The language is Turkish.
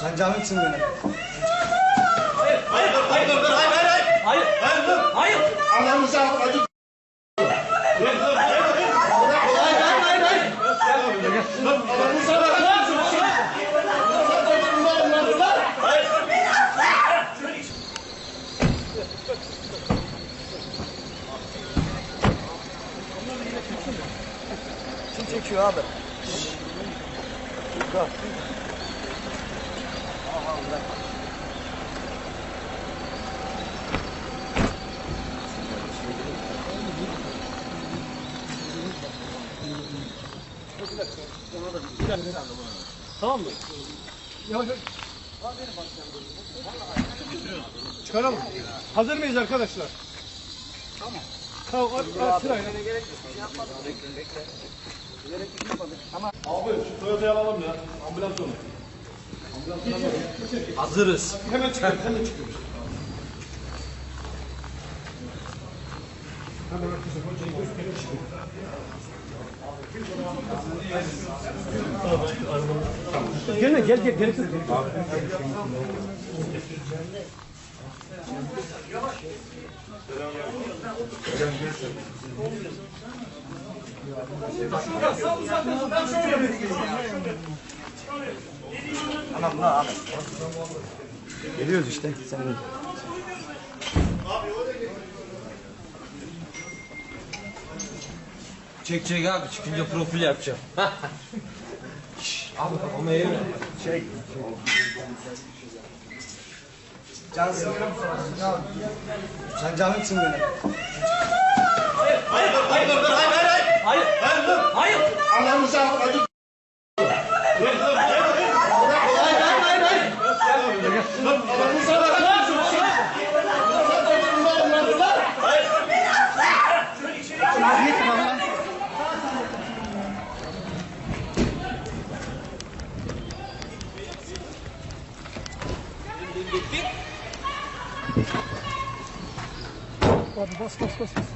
Sen canımsın benim. Hayır, hayır, hayır, dur, dur, hayır, hayır, hayır. Hayır, hayır, dur. Hayır. Avladı. Dur, hayır, hayır. Hayır hayır hayır hayır. Anamızı avladı. Kim çekiyor abi? Şurada. Tamam mı? Çıkaralım. Hazır mıyız arkadaşlar? Tamam. Tamam, at, at, sırayla. Abi şu Toyota'yı alalım ya. Ambulans onu. Hazırız. Hemen çıkıyor, hemen çıkıyor. Hemen arkadaşlar, hocayı gösterelim çıkıyor. Gelme, gel, gel, gerek yok. Tamam la abi. Geliyoruz işte. Sen de. Çek çek abi çıkınca profil yapacağım. Şşş, abi kafama eğme. Çek. Cansın. Sen canımsın benim. Hayır, hayır, dur, hayır, dur, hayır, hayır, hayır. Hayır, hayır, dur. Hayır. Anamızı avladı. Dur, dur, hayır, hayır. Hayır hayır hayır hayır. Anamızı avladı. Niye kafamdan? Hadi bas, bas, bas. bas.